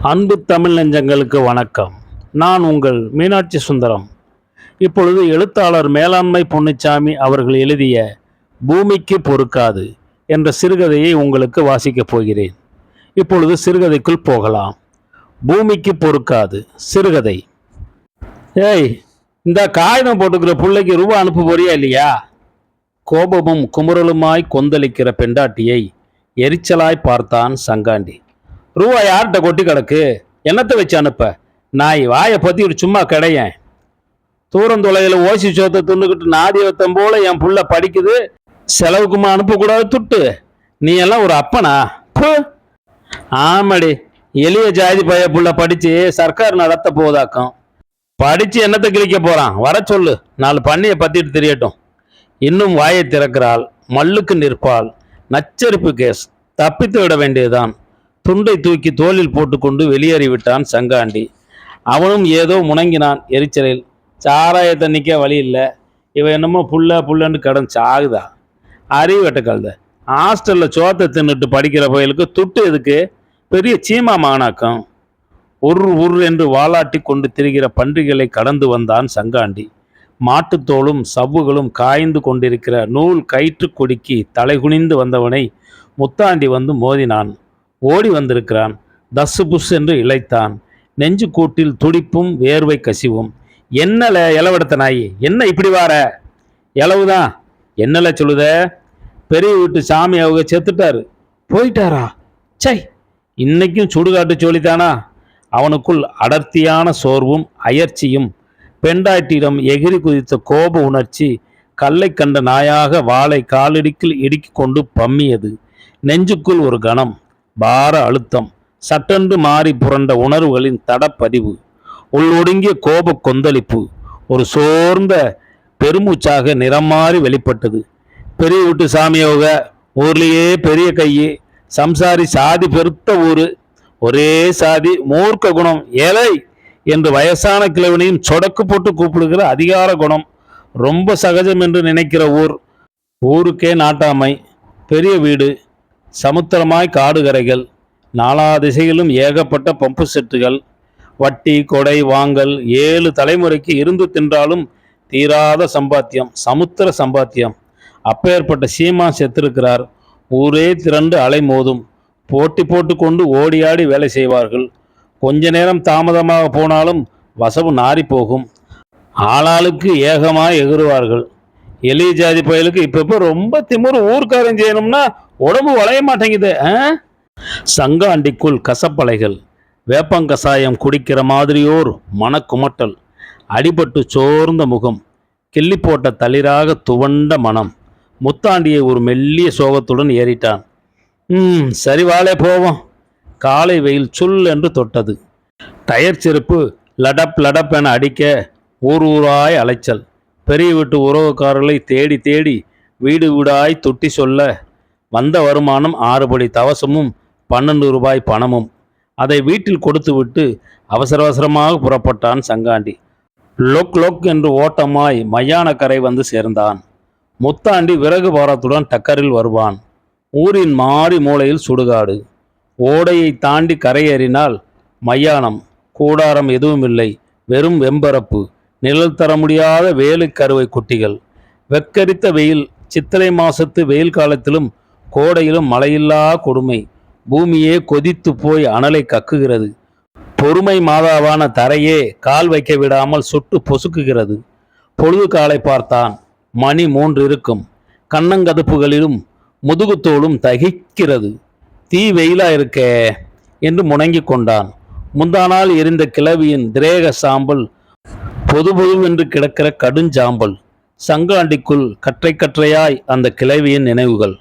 அன்பு தமிழ் நெஞ்சங்களுக்கு வணக்கம். நான் உங்கள் மீனாட்சி சுந்தரம். இப்பொழுது எழுத்தாளர் மேலாண்மை பொன்னிச்சாமி அவர்கள் எழுதிய பூமிக்கு பொறுக்காது என்ற சிறுகதையை உங்களுக்கு வாசிக்கப் போகிறேன். இப்பொழுது சிறுகதைக்குள் போகலாம். பூமிக்கு பொறுக்காது சிறுகதை. ஏய் இந்த காகிதம் போட்டுக்கிற பிள்ளைக்கு ரூபா அனுப்ப போறியா இல்லையா? கோபமும் குமுறலுமாய் கொந்தளிக்கிற பெண்டாட்டியை எரிச்சலாய் பார்த்தான் சங்காண்டி. ரூபா யார்கிட்ட கொட்டி கிடக்கு? என்னத்தை வச்சு அனுப்ப? நாய் வாயை பற்றி ஒரு சும்மா கிடையேன். தூரந்துளையில் ஓசி சோத்தை துண்ணுக்கிட்டு நாதியவத்தம் போல என் புள்ள படிக்குது. செலவுக்குமா அனுப்பக்கூடாது துட்டு. நீ எல்லாம் ஒரு அப்பனா? ஆமாடி. எளிய ஜாதி பைய புள்ள படிச்சு சர்க்கார் நடத்த போதாக்கும் படித்து என்னத்தை கிழிக்க போகிறான் வர சொல்லு. நாலு பண்ணியை பற்றிட்டு தெரியட்டும். இன்னும் வாயை திறக்கிறாள். மல்லுக்கு நிற்பாள். நச்சரிப்பு கேஸ். தப்பித்து விட வேண்டியதுதான். துண்டை தூக்கி தோளில் போட்டுக்கொண்டு வெளியேறி விட்டான் சங்காண்டி. அவனும் ஏதோ முணங்கினான் எரிச்சலில். சாராயத்தை நிற்க வழி இல்லை. இவன் என்னமோ புள்ள புல்லன்னு கடன் சாகுதா? அறிவட்ட கழுத ஹாஸ்டலில் சோத்தை தின்னுட்டு படிக்கிற பயலுக்கு துட்டு எதுக்கு? பெரிய சீமா மானாக்கம். உர் உர் என்று வாலாட்டி கொண்டு திரிகிற பன்றிகளை கடந்து வந்தான் சங்காண்டி. மாட்டுத்தோளும் சவ்வுகளும் காய்ந்து கொண்டிருக்கிற நூல் கயிற்று கொடிக்கு தலைகுனிந்து வந்தவனை முத்தாண்டி வந்து மோதினான். ஓடி வந்திருக்கிறான். தஸ்ஸு புஷ் என்று இளைத்தான் நெஞ்சு கூட்டில் துடிப்பும் வேர்வை கசிவும். என்னல இளவெடுத்த நாய்? என்ன இப்படி வார இளவுதான் என்னல சொல்லுத? பெரிய வீட்டு சாமி அவங்க செத்துட்டாரு. போயிட்டாரா? சை இன்னைக்கும் சுடுகாட்டு சொல்லித்தானா அவனுக்குள் அடர்த்தியான சோர்வும் அயர்ச்சியும் பெண்டாட்டியிடம் எகிரி குதித்த கோப உணர்ச்சி கல்லை கண்ட நாயாக வாளை காலடிக்கில் இடுக்கிக் கொண்டு பம்மியது. நெஞ்சுக்குள் ஒரு கணம் பார அழுத்தம் சட்டென்று மாறி புரண்ட உணர்வுகளின் தடப்பதிவு உள்ளொடுங்கிய கோப கொந்தளிப்பு ஒரு சோர்ந்த பெருமூச்சாக நிறம் மாறி வெளிப்பட்டது. பெரிய வீட்டு சாமியோக ஊர்லேயே பெரிய கையே சம்சாரி சாதி பெருத்த ஊர் ஒரே சாதி மூர்க்க குணம் ஏழை என்று வயசான கிழவனையும் சொடக்கு போட்டு கூப்பிடுகிற அதிகார குணம் ரொம்ப சகஜம் என்று நினைக்கிற ஊர். ஊருக்கே நாட்டாமை பெரிய வீடு சமுத்திரமாய் காடுகரைகள் நாலா திசையிலும் ஏகப்பட்ட பம்பு செட்டுகள் வட்டி கொடை வாங்கல் ஏழு தலைமுறைக்கு இருந்து தின்றாலும் தீராத சம்பாத்தியம் சமுத்திர சம்பாத்தியம். அப்பேற்பட்ட சீமா செத்திருக்கிறார். ஊரே திரண்டு அலை மோதும் போட்டி போட்டுக்கொண்டு ஓடியாடி வேலை செய்வார்கள். கொஞ்ச நேரம் தாமதமாக போனாலும் வசவு நாறிப்போகும் ஆளாளுக்கு ஏகமாக எகுருவார்கள் எளிய ஜாதி பயலுக்கு இப்ப ரொம்ப திமுரு ஊர்க்காரன் செய்யணும்னா உடம்பு வளைய மாட்டேங்குது ஆ? சங்காண்டிக்குள் கசப்பலைகள் வேப்பங்கசாயம் குடிக்கிற மாதிரியோர் மனக்குமட்டல் அடிபட்டு சோர்ந்த முகம் கிள்ளி போட்ட தளிராக துவண்ட மனம். முத்தாண்டியை ஒரு மெல்லிய சோகத்துடன் ஏறிட்டான். ம் சரி வாழே போவோம். காலை வெயில் சுல் என்று தொட்டது. டயர் செருப்பு லடப் லடப் என அடிக்க ஊர் ஊராய் அலைச்சல். பெரிய வீட்டு உறவுக்காரர்களை தேடி தேடி வீடு வீடாய் தொட்டி சொல்ல வந்த வருமானம் ஆறுபடி தவசமும் பன்னெண்டு ரூபாய் பணமும். அதை வீட்டில் கொடுத்துவிட்டு அவசர அவசரமாக புறப்பட்டான் சங்காண்டி. லொக் லொக் என்று ஓட்டமாய் மையானக்கரை வந்து சேர்ந்தான். முத்தாண்டி விறகு பாரத்துடன் டக்கரில் வருவான். ஊரின் மாறி மூலையில் சுடுகாடு. ஓடையை தாண்டி கரையேறினால் மயானம் கூடாரம் எதுவும் இல்லை. வெறும் வெம்பரப்பு. நிழல் தர முடியாத வேலுக்கருவை கருவை குட்டிகள். வெக்கரித்த வெயில். சித்திரை மாசத்து வெயில் காலத்திலும் கோடையிலும் மழையில்லா கொடுமை. பூமியே கொதித்து போய் அனலை கக்குகிறது. பொறுமை மாதாவான தரையே கால் வைக்க விடாமல் சுட்டு பொசுக்குகிறது. பொழுது காலை பார்த்தான். மணி மூன்று இருக்கும். கண்ணங்கதுப்புகளிலும் முதுகுத்தோளும் தகிக்கிறது. தீ வெயிலா இருக்கே என்று முணங்கி கொண்டான். முந்தானால் எரிந்த கிளவியின் திரேக சாம்பல் பொது பொதுவென்று கிடக்கிற கடுஞ்சாம்பல் சங்காண்டிக்குள் கற்றை கற்றையாய் அந்த கிளவியின் நினைவுகள்.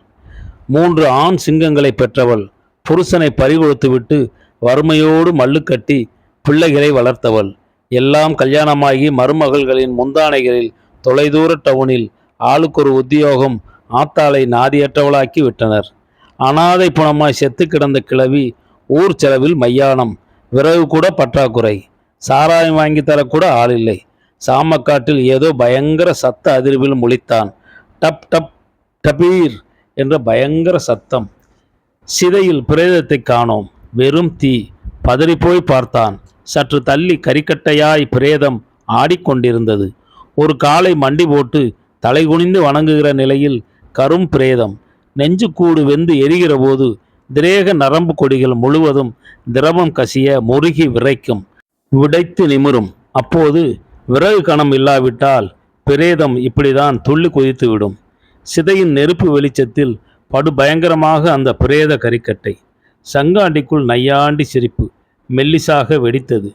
மூன்று ஆண் சிங்கங்களை பெற்றவள் புருஷனை பறிகொடுத்துவிட்டு வறுமையோடு மல்லுக்கட்டி பிள்ளைகளை வளர்த்தவள். எல்லாம் கல்யாணமாகி மருமகள்களின் முந்தானைகளில் தொலைதூர டவுனில் ஆளுக்கொரு உத்தியோகம் ஆத்தாளை நாதியற்றவளாக்கி விட்டனர். அனாதை புணமாய் செத்து கிடந்த கிழவி ஊர் செலவில் மையானம் விறகு கூட பற்றாக்குறை. சாராயம் வாங்கி தரக்கூட ஆள் இல்லை சாமக்காட்டில் ஏதோ பயங்கர சத்த அதிர்வில் முழித்தான். டப் டப் டபீர் என்ற பயங்கர சத்தம். சிதையில் பிரேதத்தை காணோம். வெறும் தீ. பதறிப்போய் பார்த்தான். சற்று தள்ளி கரிக்கட்டையாய் பிரேதம் ஆடிக்கொண்டிருந்தது. ஒரு காலை மண்டி போட்டு தலைகுனிந்து வணங்குகிற நிலையில் கரும் பிரேதம் நெஞ்சுக்கூடு வெந்து எரிகிறபோது திரேக நரம்பு கொடிகள் முழுவதும் திரவம் கசிய முருகி விரைக்கும். விடைத்து நிமிரும். அப்போது விறகு கணம் இல்லாவிட்டால் பிரேதம் இப்படிதான் துள்ளி குதித்து விடும் சிதையின் நெருப்பு வெளிச்சத்தில் படு பயங்கரமாக அந்த பிரேத கரிக்கட்டை. சங்காண்டிக்குள் நையாண்டி சிரிப்பு மெல்லிசாக வெடித்தது.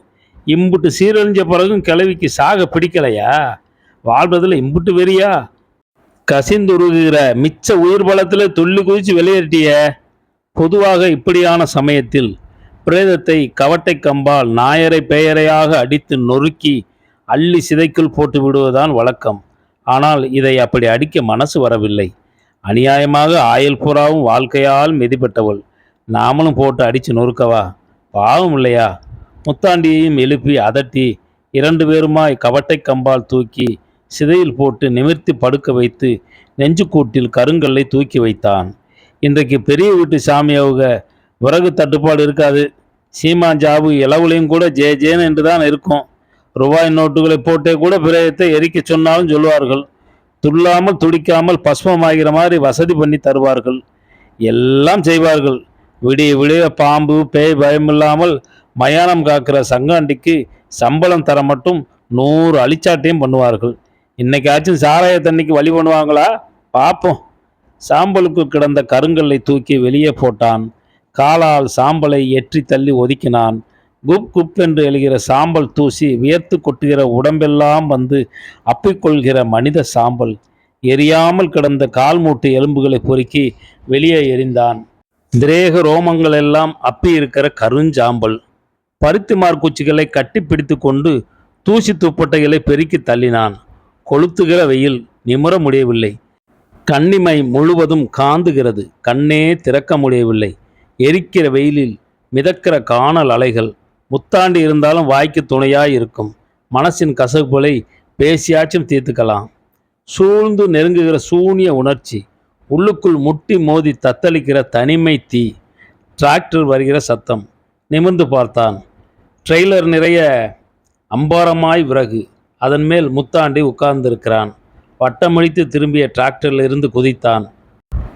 இம்புட்டு சீரழிஞ்ச பிறகும் கிளவிக்கு சாக பிடிக்கலையா? வாழ்வதில் இம்புட்டு வெறியா? கசிந்துருகிற மிச்ச உயிர் பலத்தில் துள்ளி குதிச்சு வெளியேற்றிய பொதுவாக இப்படியான சமயத்தில் பிரேதத்தை கவட்டை கம்பால் நாயரை பெயரையாக அடித்து நொறுக்கி அள்ளி சிதைக்குள் போட்டு விடுவதுதான் வழக்கம். ஆனால் இதை அப்படி அடிக்க மனசு வரவில்லை. அநியாயமாக ஆயுள் புறாவும் வாழ்க்கையால் மிதிப்பட்டவள். நாமளும் போட்டு அடித்து நொறுக்கவா? பாவம் இல்லையா? முத்தாண்டியையும் எழுப்பி அதட்டி இரண்டு பேருமாய் கவட்டை கம்பால் தூக்கி சிதையில் போட்டு நிமிர்த்தி படுக்க வைத்து நெஞ்சுக்கூட்டில் கருங்கல்லை தூக்கி வைத்தான். இன்றைக்கு பெரிய வீட்டு சாமியாவுக விறகு தட்டுப்பாடு இருக்காது. சீமான் ஜாபு இளவுலையும் கூட ஜே ஜேன்னு என்று தான் இருக்கும். ரூபாய் நோட்டுகளை போட்டே கூட பிரேயத்தை எரிக்க சொன்னாலும் சொல்லுவார்கள். துள்ளாமல் துடிக்காமல் பஸ்மமாகிற மாதிரி வசதி பண்ணி தருவார்கள். எல்லாம் செய்வார்கள். விடிய விடிய பாம்பு பேய் பயமில்லாமல் மயானம் காக்கிற சங்காண்டிக்கு சம்பளம் தர மட்டும் நூறு அழிச்சாட்டையும் பண்ணுவார்கள். இன்னைக்காச்சும் சாராய தண்ணிக்கு வழி பண்ணுவாங்களா? பார்ப்போம் சாம்பலுக்கு கிடந்த கருங்கல்லை தூக்கி வெளியே போட்டான். காலால் சாம்பலை எற்றி தள்ளி ஒதுக்கினான். குப் குப் என்று எழுகிற சாம்பல் தூசி வியர்த்து கொட்டுகிற உடம்பெல்லாம் வந்து அப்பிக்கொள்கிற மனித சாம்பல். எரியாமல் கிடந்த கால் மூட்டு எலும்புகளை பொறுக்கி வெளியே எறிந்தான். திரேக ரோமங்கள் எல்லாம் அப்பி இருக்கிற கருஞ்சாம்பல். பருத்திமார் குச்சிகளை கட்டி பிடித்து கொண்டு தூசி துப்பட்டைகளை பெருக்கி தள்ளினான். கொளுத்துகிற வெயில் நிமிர முடியவில்லை கண்ணிமை முழுவதும் காந்துகிறது. கண்ணே திறக்க முடியவில்லை எரிக்கிற வெயிலில் மிதக்கிற காணல் அலைகள் முத்தாண்டி இருந்தாலும் வாய்க்கு துணையாய் இருக்கும். மனசின் கசப்புகளை பேசியாச்சும் தீர்த்துக்கலாம். சூழ்ந்து நெருங்குகிற சூனிய உணர்ச்சி உள்ளுக்குள் முட்டி மோதி தத்தளிக்கிற தனிமை தீ டிராக்டர் வருகிற சத்தம் நிமிர்ந்து பார்த்தான். ட்ரெய்லர் நிறைய அம்பாரமாய் விறகு அதன் மேல் முத்தாண்டி உட்கார்ந்திருக்கிறான். வட்டமடித்து திரும்பிய டிராக்டரில் இருந்து குதித்தான்.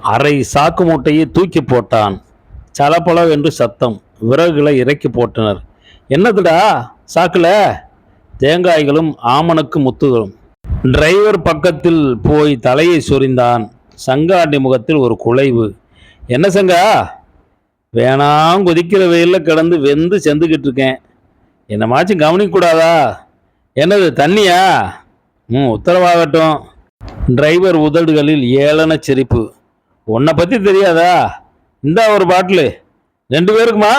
அரை சாக்கு மூட்டையை தூக்கி போட்டான். சலப்பளவென்று சத்தம். விறகுகளை இறக்கி போட்டனர். என்னதுடா? சாக்கில்? தேங்காய்களும் ஆமனுக்கு முத்துகளும். டிரைவர் பக்கத்தில் போய் தலையை சொரிந்தான். சங்காண்டி முகத்தில் ஒரு குலைவு. என்ன சங்கா? வேணாம் கொதிக்கிற வெயிலில் கிடந்து வெந்து செந்துக்கிட்டு இருக்கேன். என்னமாச்சும் கவனிக்கூடாதா? என்னது தண்ணியா? ம் உத்தரவாகட்டும். டிரைவர் உதடுகளில் ஏளன சிரிப்பு. உன்னை பற்றி தெரியாதா? இந்தா ஒரு பாட்டிலு. ரெண்டு பேருக்குமா?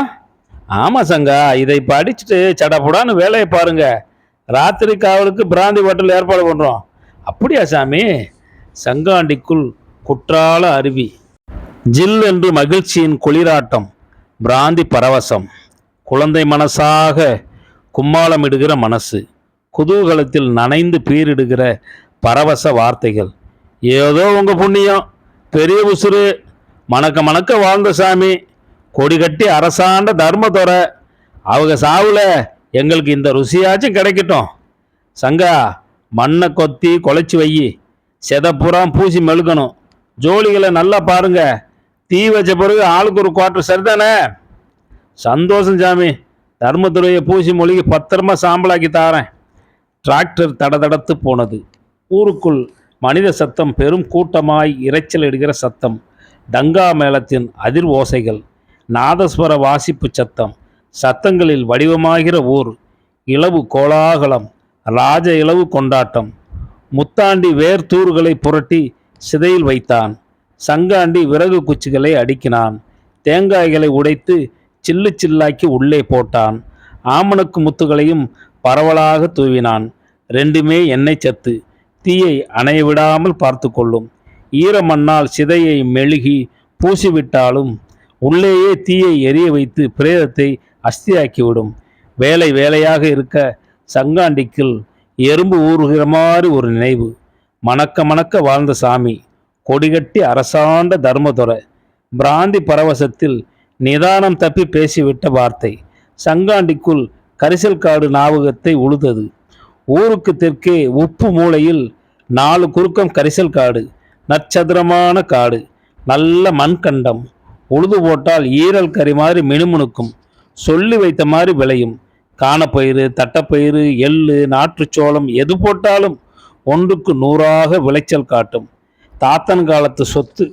ஆமாம் சங்கா இதை படிச்சுட்டு சடப்புடான்னு வேலையை பாருங்க. ராத்திரி காவலுக்கு பிராந்தி பாட்டில் ஏற்பாடு பண்ணுறோம் அப்படியா சாமி? சங்காண்டிக்குள் குற்றால அருவி. ஜில் என்று மகிழ்ச்சியின் குளிராட்டம் பிராந்தி பரவசம். குழந்தை மனசாக கும்மாளமிடுகிற மனசு. குதூகலத்தில் நனைந்து பீரிடுகிற பரவச வார்த்தைகள். ஏதோ உங்கள் புண்ணியம். பெரிய உசுறு. மணக்க மணக்க வாழ்ந்த சாமி. கொடி கட்டி அரசாண்ட தர்மத்துறை அவங்க சாவுல எங்களுக்கு இந்த ருசியாச்சும் கிடைக்கட்டும். சங்கா மண்ணை கொத்தி குலைச்சி வையி செதப்புறம் பூசி மெழுக்கணும் ஜோலிகளை நல்லா பாருங்க. தீ வச்ச பிறகு ஆளுக்கு ஒரு குவார்டர் சரிதானே? சந்தோஷம் சாமி. தர்மத்துறையை பூசி மொழிகி பத்திரமா சாம்பலாக்கி தாரேன். டிராக்டர் தடதடத்து போனது. ஊருக்குள் மனித சத்தம் பெரும் கூட்டமாய் இரைச்சல் இடுகிற சத்தம். தங்கா மேளத்தின் அதிர் ஓசைகள் நாதஸ்வர வாசிப்பு சத்தம் சத்தங்களில் வடிவமாகிற ஊர் இளவு கோலாகலம் ராஜ இளவு கொண்டாட்டம். முத்தாண்டி வேர் தூறுகளை புரட்டி சிதையில் வைத்தான். சங்காண்டி விறகு குச்சிகளை அடுக்கினான். தேங்காய்களை உடைத்து சில்லு சில்லாக்கி உள்ளே போட்டான். ஆமணக்கு முத்துகளையும் பரவலாக தூவினான். ரெண்டுமே எண்ணெய் சத்து. தீயை அணைய விடாமல் பார்த்து கொள்ளும் ஈர மண்ணால் சிதையை மெழுகி பூசிவிட்டாலும் உள்ளேயே தீயை எரிய வைத்து பிரேதத்தை அஸ்தியாக்கிவிடும். வேலை வேலையாக இருக்க சங்காண்டிக்குள் எறும்பு ஊறுகிற மாதிரி ஒரு நினைவு. மணக்க மணக்க வாழ்ந்த சாமி கொடிகட்டி அரசாண்ட தர்மதுரை பிராந்தி பரவசத்தில் நிதானம் தப்பி பேசிவிட்ட வார்த்தை. சங்காண்டிக்குள் கரிசல் காடு ஞாபகத்தை உழுதது. ஊருக்கு தெற்கே உப்பு மூலையில் நாலு குறுக்கம் கரிசல் காடு நட்சத்திரமான காடு நல்ல மண்கண்டம் உழுது போட்டால் ஈரல் கறி மாதிரி மினுமுணுக்கும் சொல்லி வைத்த மாதிரி விளையும். காணப்பயிறு தட்டப்பயிறு எள்ளு நாற்றுச்சோளம் எது போட்டாலும் ஒன்றுக்கு நூறாக விளைச்சல் காட்டும். தாத்தன் காலத்து சொத்து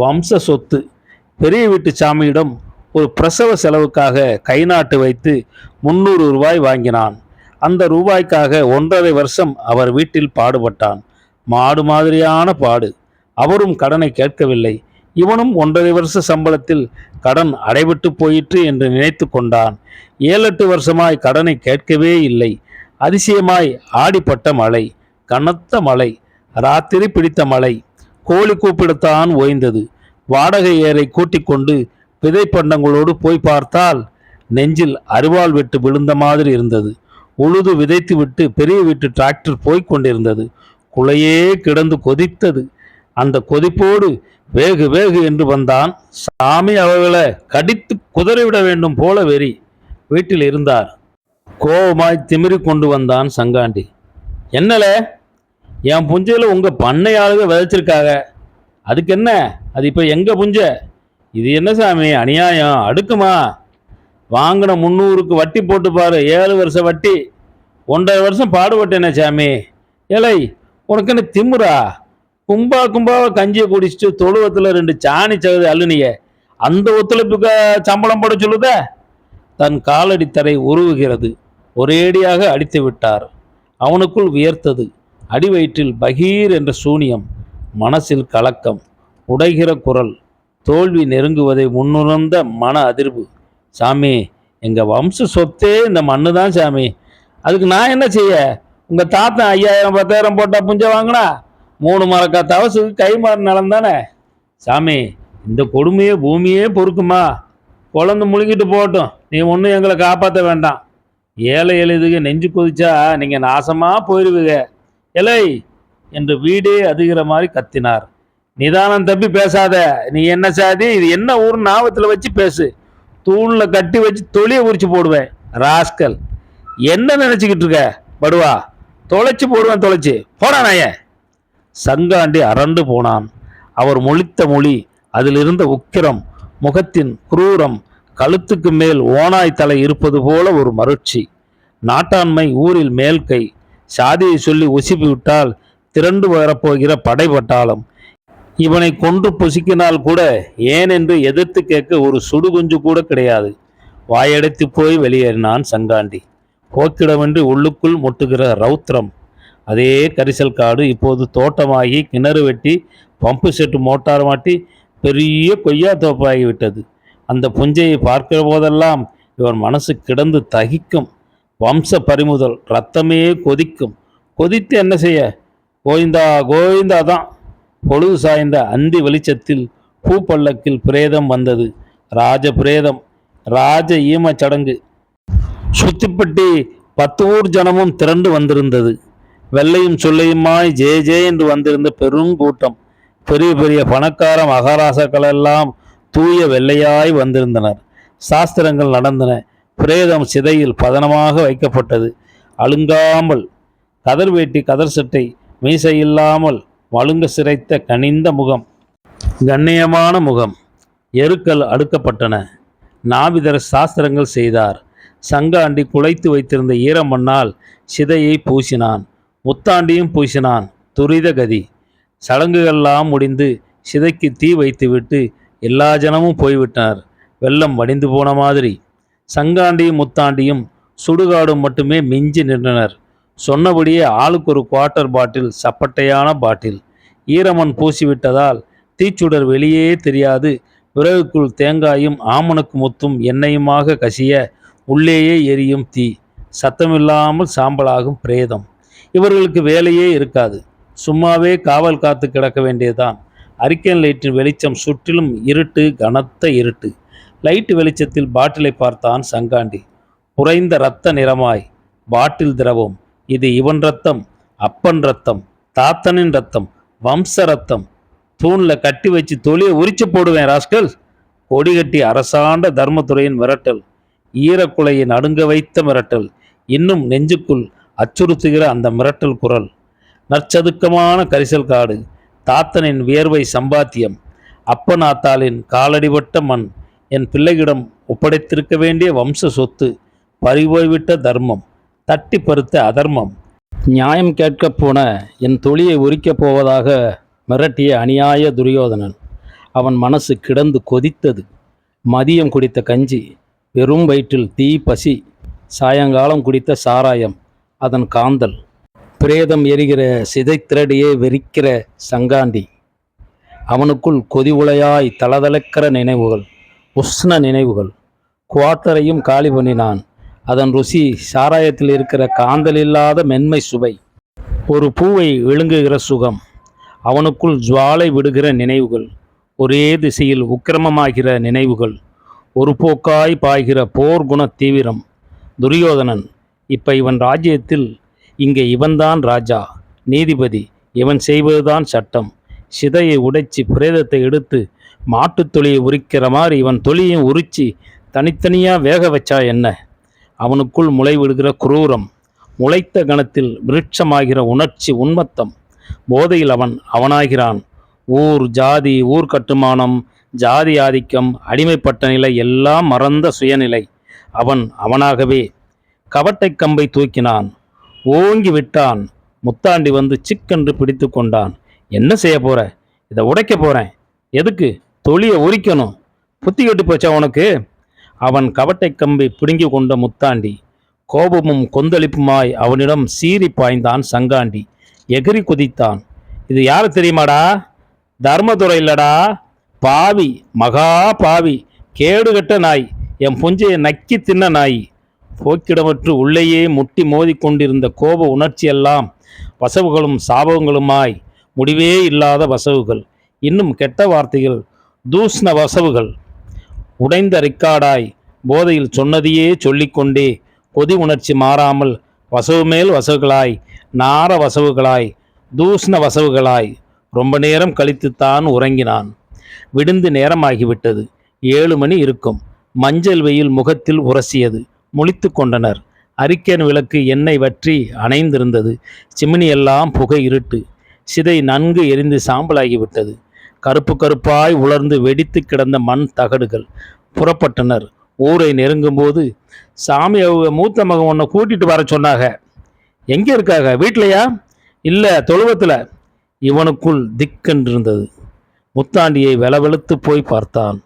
வம்ச சொத்து பெரிய வீட்டு சாமியிடம் ஒரு பிரசவ செலவுக்காக கை நாட்டு வைத்து முந்நூறு ரூபாய் வாங்கினான். அந்த ரூபாய்க்காக ஒன்றரை வருஷம் அவர் வீட்டில் பாடுபட்டான். மாடு மாதிரியான பாடு. அவரும் கடனை கேட்கவில்லை. இவனும் ஒன்றரை வருஷ சம்பளத்தில் கடன் அடைபட்டு போயிற்று என்று நினைத்து கொண்டான். ஏழெட்டு வருஷமாய் கடனை கேட்கவே இல்லை. அதிசயமாய் ஆடிப்பட்ட மழை கனத்த மழை ராத்திரி பிடித்த மழை. கோழி கூப்பிடத்தான் ஓய்ந்தது. வாடகை ஏரை கூட்டிக் கொண்டு விதை பண்டங்களோடு போய் பார்த்தால் நெஞ்சில் அருவாள் வெட்டு விழுந்த மாதிரி இருந்தது. உழுது விதைத்து விட்டு பெரிய வீட்டு டிராக்டர் போய்க் கொண்டிருந்தது. குலையே கிடந்து கொதித்தது. அந்த கொதிப்போடு வேகு வேகு என்று வந்தான். சாமி அவர்களை கடித்து குதறிவிட வேண்டும் போல வெறி வீட்டில் இருந்தார். கோபமாய் திமிரி கொண்டு வந்தான் சங்காண்டி. என்னல? என் புஞ்சையில் உங்கள் பண்ணை ஆளுக விதைச்சிருக்காங்க அதுக்கு என்ன அது இப்போ எங்கே புஞ்சை? இது என்ன சாமி? அநியாயம். அடுக்குமா? வாங்கின முந்நூறுக்கு வட்டி போட்டு பாரு. ஏழு வருஷம் வட்டி. ஒன்றரை வருஷம் பாடுபட்டேனே சாமி. ஏலை உனக்கு என்ன திமுறா? கும்பா கும்பாவை கஞ்சியை குடிச்சிட்டு தொழுவத்தில் ரெண்டு சாணி சகுதி அள்ளுனிய அந்த ஒத்துழைப்புக்கு சம்பளம் போட சொல்லுத? தன் காலடி தரை உருவுகிறது. ஒரேடியாக அடித்து விட்டார். அவனுக்குள் வியர்த்தது. அடிவயிற்றில் பகீர் என்ற சூனியம். மனசில் கலக்கம். உடைகிற குரல். தோல்வி நெருங்குவதை முன்னுணர்ந்த மன அதிர்வு. சாமி எங்கள் வம்ச சொத்தே இந்த மண்ணு தான் சாமி. அதுக்கு நான் என்ன செய்ய? உங்கள் தாத்தன் ஐயாயிரம் பத்தாயிரம் போட்டால் புஞ்ச வாங்கினா? மூணு மரக்கா தவசுக்கு கை மாறு நிலம் தானே? சாமி இந்த கொடுமையே பூமியே பொறுக்குமா? குழந்தை முழுங்கிட்டு போகட்டும். நீ ஒன்றும் எங்களை காப்பாற்ற வேண்டாம். ஏழை எளிதுக நெஞ்சு குதிச்சா நீங்கள் நாசமாக போயிடுவீங்க எலை என்று வீடே அதிகிற மாதிரி கத்தினார். நிதானம் தப்பி பேசாத. நீ என்ன சாதி? இது என்ன ஊர்? ஞாபகத்தில் வச்சு பேசு. தூணில் கட்டி வச்சு தொழியை உரிச்சு போடுவேன். ராஸ்கல் என்ன நினச்சிக்கிட்டு இருக்க? படுவா. தொலைச்சி போடுவேன் தொலைச்சி. போடா நாய. சங்காண்டி அரண்டு போனான். அவர் மொழித்த மொழி அதில் இருந்த உக்கிரம் முகத்தின் குரூரம் கழுத்துக்கு மேல் ஓனாய் தலை இருப்பது போல ஒரு மருட்சி. நாட்டாண்மை ஊரில் மேல் கை சாதியை சொல்லி உசிப்பி விட்டால் திரண்டு வரப்போகிற படை பட்டாளம் இவனை கொன்று பொசுக்கினால் கூட ஏன் என்று எதிர்த்து கேட்க ஒரு சுடுகுஞ்சு கூட கிடையாது. வாயடைத்து போய் வெளியேறினான் சங்காண்டி. போக்கிடமின்றி உள்ளுக்குள் முட்டுகிற ரௌத்திரம் அதே கரிசல் காடு இப்போது தோட்டமாகி கிணறு வெட்டி பம்பு செட்டு மோட்டார் மாட்டி பெரிய கொய்யா தோப்பாகிவிட்டது. அந்த புஞ்சையை பார்க்கிற போதெல்லாம் இவன் மனசு கிடந்து தகிக்கும். வம்ச பறிமுதல் ரத்தமே கொதிக்கும். கொதித்து என்ன செய்ய? கோவிந்தா கோவிந்தா தான் பொழுது சாய்ந்த அந்தி வெளிச்சத்தில் பூப்பல்லக்கில் பிரேதம் வந்தது. ராஜ பிரேதம் ராஜ ஈமச் சடங்கு. சுத்திப்பட்டி பத்து ஊர் ஜனமும் திரண்டு வந்திருந்தது. வெள்ளையும் சொல்லையுமாய் ஜே ஜே என்று வந்திருந்த பெருங்கூட்டம் பெரிய பெரிய பணக்கார மகாராசாக்களெல்லாம் தூய வெள்ளையாய் வந்திருந்தனர். சாஸ்திரங்கள் நடந்தன. பிரேதம் சிதையில் பதனமாக வைக்கப்பட்டது. அழுங்காமல் கதர் வேட்டி கதர் சட்டை மீசை இல்லாமல் மழுங்க சிரைத்த கனிந்த முகம். கண்ணியமான முகம். எருக்கள் அடுக்கப்பட்டன. நாவிதர் சாஸ்திரங்கள் செய்தார். சங்காண்டி குலைத்து வைத்திருந்த ஈரமண்ணால் சிதையை பூசினான். முத்தாண்டியும் பூசினான். துரித கதி. சடங்குகள்லாம் முடிந்து சிதைக்கு தீ வைத்துவிட்டு எல்லா ஜனமும் போய்விட்டனர். வெள்ளம் வடிந்து போன மாதிரி. சங்காண்டியும் முத்தாண்டியும் சுடுகாடும் மட்டுமே மிஞ்சி நின்றனர். சொன்னபடியே ஆளுக்கு ஒரு குவார்ட்டர் பாட்டில் சப்பட்டையான பாட்டில் ஈரமண் பூசிவிட்டதால் தீச்சுடர் வெளியே தெரியாது. விறகுக்குள் தேங்காயும் ஆமணக்கு முத்தும் எண்ணெயுமாக கசிய உள்ளேயே எரியும் தீ. சத்தமில்லாமல் சாம்பலாகும் பிரேதம். இவர்களுக்கு வேலையே இருக்காது. சும்மாவே காவல் காத்து கிடக்க வேண்டியதுதான். அரிக்கன் லைட்டின் வெளிச்சம் சுற்றிலும் இருட்டு கனத்த இருட்டு. லைட் வெளிச்சத்தில் பாட்டிலை பார்த்தான் சங்காண்டி. குறைந்த இரத்த நிறமாய் பாட்டில் திரவம். இது இவன் ரத்தம் அப்பன் ரத்தம் தாத்தனின் ரத்தம் வம்ச ரத்தம் கட்டி வச்சு தொழியை உரிச்சு போடுவேன் ராஸ்கல். கொடி கட்டி அரசாண்ட தர்மத்துறையின் மிரட்டல். ஈரக்குலையை நடுங்க வைத்த மிரட்டல். இன்னும் நெஞ்சுக்குள் அச்சுறுத்துகிற அந்த மிரட்டல் குரல். நற்சதுக்கமான கரிசல் காடு. தாத்தனின் வியர்வை சம்பாத்தியம். அப்பனாத்தாளின் காலடிபட்ட மண். என் பிள்ளையிடம் ஒப்படைத்திருக்க வேண்டிய வம்ச சொத்து. பறிபோய்விட்ட தர்மம். தட்டி பருத்த அதர்மம். நியாயம் கேட்கப் போன என் தொழியை உரிக்கப் போவதாக மிரட்டிய அநியாய துரியோதனன். அவன் மனசு கிடந்து கொதித்தது. மதியம் குடித்த கஞ்சி வெறும் வயிற்றில் தீ பசி சாயங்காலம் குடித்த சாராயம் அதன் காந்தல். பிரேதம் எரிகிற சிதைத்திரடியே வெறிக்கிற சங்காண்டி. அவனுக்குள் கொதி உலையாய் தளதளக்கிற நினைவுகள் உஷ்ண நினைவுகள். குவார்ட்டரையும் காலி பண்ணினான். அதன் ருசி சாராயத்தில் இருக்கிற காந்தல் இல்லாத மென்மை சுவை. ஒரு பூவை விழுங்குகிற சுகம் அவனுக்குள் ஜுவாலை விடுகிற நினைவுகள் ஒரே திசையில் உக்கிரமமாகிற நினைவுகள் ஒரு போக்காய் பாய்கிற போர் குண தீவிரம். துரியோதனன் இப்போ இவன் ராஜ்யத்தில் இங்கே இவன்தான் ராஜா நீதிபதி இவன் செய்வதுதான் சட்டம். சிதையை உடைச்சி பிரேதத்தை எடுத்து மாட்டுத் தொழியை உரிக்கிற மாதிரி இவன் தொலியும் உரிச்சி தனித்தனியாக வேக வச்சா என்ன? அவனுக்குள் முளை விடுகிற குரூரம் முளைத்த கணத்தில் விருட்சமாகிற உணர்ச்சி உன்மத்தம். போதையில் அவன் அவனாகிறான். ஊர் ஜாதி ஊர் கட்டுமானம் ஜாதி ஆதிக்கம் அடிமைப்பட்ட நிலை எல்லாம் மறந்த சுயநிலை. அவன் அவனாகவே கவட்டைக் கம்பை தூக்கினான். ஓங்கி விட்டான். முத்தாண்டி வந்து சிக்கென்று பிடித்து கொண்டான். என்ன செய்ய போற? இதை உடைக்க போறேன். எதுக்கு? தொழியை உரிக்கணும். புத்தி கெட்டு போச்சா உனக்கு? அவன் கவட்டைக் கம்பை பிடுங்கி கொண்ட முத்தாண்டி. கோபமும் கொந்தளிப்புமாய் அவனிடம் சீறி பாய்ந்தான் சங்காண்டி. எகிரி குதித்தான். இது யார் தெரியுமாடா? தர்மதுரை இல்லடா. பாவி மகா பாவி கேடுகட்ட நாய். என் புஞ்சையை நக்கி தின்ன நாய். போக்கிடமற்று உள்ளேயே முட்டி மோதிக்கொண்டிருந்த கோப உணர்ச்சியெல்லாம் வசவுகளும் சாபங்களுமாய் முடிவே இல்லாத வசவுகள். இன்னும் கெட்ட வார்த்தைகள் தூஷ்ண வசவுகள். உடைந்த ரிக்கார்டாய் போதையில் சொன்னதையே சொல்லிக்கொண்டே கொதி உணர்ச்சி மாறாமல் வசவு மேல் வசவுகளாய் நார வசவுகளாய் தூஷ்ண வசவுகளாய் ரொம்ப நேரம் கழித்துத்தான் உறங்கினான். விடுந்து நேரமாகிவிட்டது. ஏழு மணி இருக்கும். மஞ்சள் வெயில் முகத்தில் உரசியது. முழித்து கொண்டனர். அரிக்கன் விளக்கு எண்ணெய் வற்றி அணைந்திருந்தது. சிமினியெல்லாம் புகை இருட்டு. சிதை நன்கு எரிந்து சாம்பலாகிவிட்டது. கருப்பு கருப்பாய் உலர்ந்து வெடித்து கிடந்த மண் தகடுகள் புறப்பட்டனர். ஊரை நெருங்கும்போது சாமி அவங்க மூத்த மகன் உன்னை கூட்டிட்டு வர சொன்னாங்க. எங்கே இருக்காங்க வீட்லையா இல்லை தொழுவத்தில்? இவனுக்குள் திக்கென்றிருந்தது. முத்தாண்டியை வெலவெழுத்து போய் பார்த்தான்.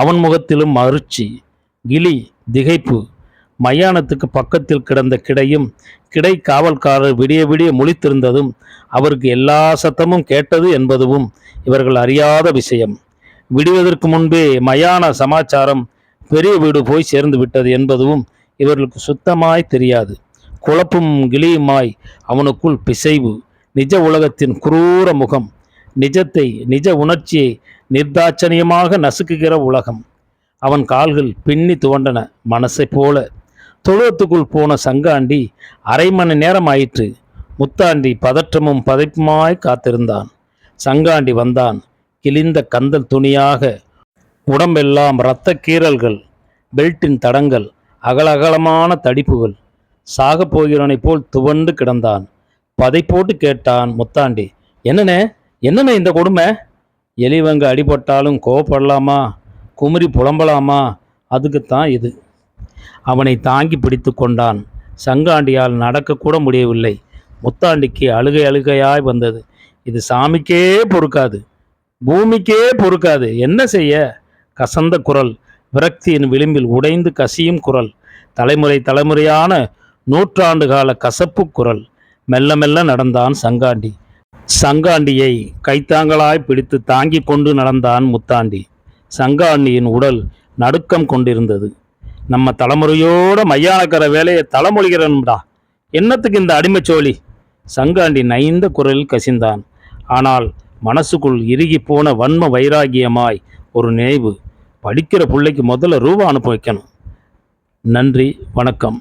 அவன் முகத்திலும் மறுச்சி கிளி திகைப்பு மயானத்துக்கு பக்கத்தில் கிடந்த கிடையும் கிடை காவல்காரர் விடிய விடிய முழித்திருந்ததும் அவருக்கு எல்லா சத்தமும் கேட்டது என்பதுவும் இவர்கள் அறியாத விஷயம். விடுவதற்கு முன்பே மயான சமாச்சாரம் பெரிய வீடு போய் சேர்ந்து விட்டது என்பதும் இவர்களுக்கு சுத்தமாய் தெரியாது. குழப்பும் கிளியுமாய் அவனுக்குள் பிசைவு நிஜ உலகத்தின் குரூர முகம் நிஜத்தை நிஜ உணர்ச்சியை நிர்தாட்சணியமாக நசுக்குகிற உலகம். அவன் கால்கள் பின்னி துவண்டன மனசைப் போல தொழுவத்துக்குள் போன சங்காண்டி அரை மணி நேரம் ஆயிற்று முத்தாண்டி பதற்றமும் பதைப்புமாய் காத்திருந்தான். சங்காண்டி வந்தான். கிழிந்த கந்தல் துணியாக உடம்பெல்லாம் இரத்த கீறல்கள் பெல்ட்டின் தடங்கள் அகலகலமான தடிப்புகள். சாகப் போகிறவனைப் போல் துவண்டு கிடந்தான். பதை போட்டு கேட்டான் முத்தாண்டி என்னண்ணே என்னண்ணே இந்த கொடுமை? எலிவங்க அடிபட்டாலும் கோவப்படலாமா? குமரி புலம்பலாமா? அதுக்குத்தான் இது. அவனை தாங்கி பிடித்து கொண்டான். சங்காண்டியால் நடக்கக்கூட முடியவில்லை. முத்தாண்டிக்கு அழுகை அழுகையாய் வந்தது. இது சாமிக்கே பொறுக்காது. பூமிக்கே பொறுக்காது. என்ன செய்ய? கசந்த குரல். விரக்தியின் விளிம்பில் உடைந்து கசியும் குரல். தலைமுறை தலைமுறையான நூற்றாண்டு கால கசப்பு குரல். மெல்ல மெல்ல நடந்தான் சங்காண்டி. சங்காண்டியை கைத்தாங்களாய் பிடித்து தாங்கிக் கொண்டு நடந்தான் முத்தாண்டி. சங்காண்டியின் உடல் நடுக்கம் கொண்டிருந்தது. நம்ம தலைமுறையோட மையாளக்கிற வேலையை தலைமொழிகிறன்டா என்னத்துக்கு இந்த அடிமைச்சோழி சங்காண்டி நைந்த குரலில் கசிந்தான். ஆனால் மனசுக்குள் இறுகி போன வன்ம வைராகியமாய் ஒரு நினைவு படிக்கிற பிள்ளைக்கு முதல்ல ரூபா அனுப்ப வைக்கணும். நன்றி வணக்கம்.